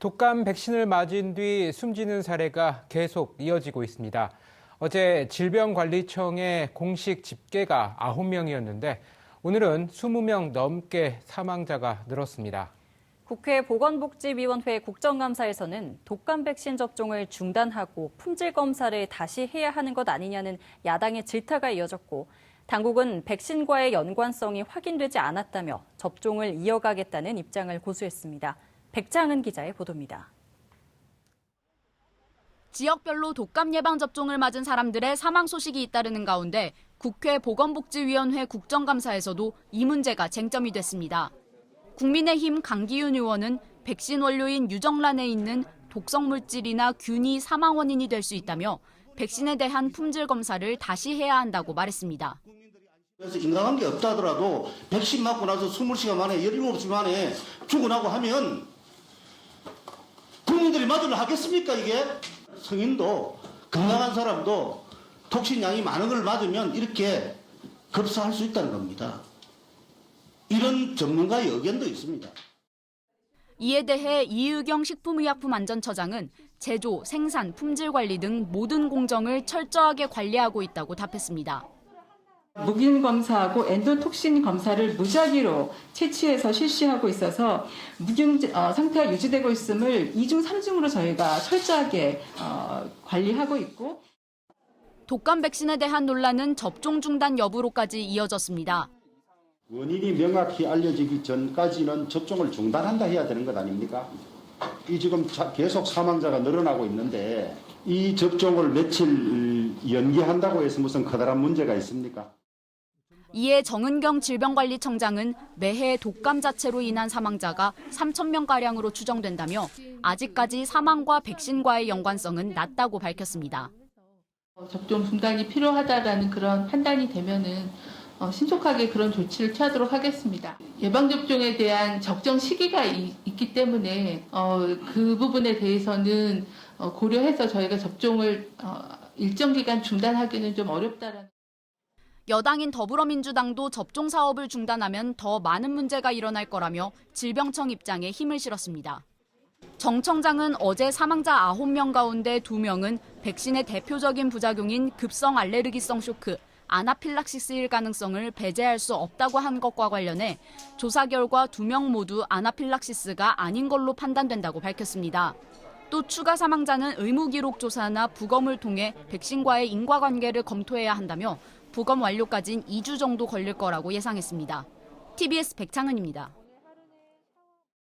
독감 백신을 맞은 뒤 숨지는 사례가 계속 이어지고 있습니다. 어제 질병관리청의 공식 집계가 9명이었는데 오늘은 20명 넘게 사망자가 늘었습니다. 국회 보건복지위원회 국정감사에서는 독감 백신 접종을 중단하고 품질 검사를 다시 해야 하는 것 아니냐는 야당의 질타가 이어졌고 당국은 백신과의 연관성이 확인되지 않았다며 접종을 이어가겠다는 입장을 고수했습니다. 백장은 기자의 보도입니다. 지역별로 독감 예방 접종을 맞은 사람들의 사망 소식이 잇따르는 가운데 국회 보건복지위원회 국정감사에서도 이 문제가 쟁점이 됐습니다. 국민의힘 강기윤 의원은 백신 원료인 유정란에 있는 독성 물질이나 균이 사망 원인이 될 수 있다며 백신에 대한 품질 검사를 다시 해야 한다고 말했습니다. 그래서 인간관계 없다 하더라도 백신 맞고 나서 20시간 만에 17시간 만에 죽어나고 하면 맞으려 하겠습니까 이게? 성인도 건강한 사람도 톡신 양이 많은 걸 맞으면 이렇게 급사할 수 있다는 겁니다. 이런 전문가의 의견도 있습니다. 이에 대해 이의경 식품의약품안전처장은 제조, 생산, 품질 관리 등 모든 공정을 철저하게 관리하고 있다고 답했습니다. 무균 검사하고 엔도톡신 검사를 무작위로 채취해서 실시하고 있어서 무균 어, 상태가 유지되고 있음을 2중, 3중으로 저희가 철저하게 어, 관리하고 있고 독감 백신에 대한 논란은 접종 중단 여부로까지 이어졌습니다. 원인이 명확히 알려지기 전까지는 접종을 중단한다 해야 되는 것 아닙니까? 이 지금 자- 계속 사망자가 늘어나고 있는데 이 접종을 며칠 연기한다고 해서 무슨 커다란 문제가 있습니까? 이에 정은경 질병관리청장은 매해 독감 자체로 인한 사망자가 3천 명가량으로 추정된다며 아직까지 사망과 백신과의 연관성은 낮다고 밝혔습니다. 어, 접종 중단이 필요하다라는 그런 판단이 되면은 어, 신속하게 그런 조치를 취하도록 하겠습니다. 예방접종에 대한 적정 시기가 이- 있기 때문에 어, 그 부분에 대해서는 어, 고려해서 저희가 접종을 어, 일정 기간 중단하기는 좀 어렵다라는. 여당인 더불어민주당도 접종 사업을 중단하면 더 많은 문제가 일어날 거라며 질병청 입장에 힘을 실었습니다. 정 청장은 어제 사망자 9명 가운데 2명은 백신의 대표적인 부작용인 급성 알레르기성 쇼크, 아나필락시스일 가능성을 배제할 수 없다고 한 것과 관련해 조사 결과 2명 모두 아나필락시스가 아닌 걸로 판단된다고 밝혔습니다. 또 추가 사망자는 의무 기록 조사나 부검을 통해 백신과의 인과관계를 검토해야 한다며 부검 완료까진 2주 정도 걸릴 거라고 예상했습니다. TBS 백창은입니다.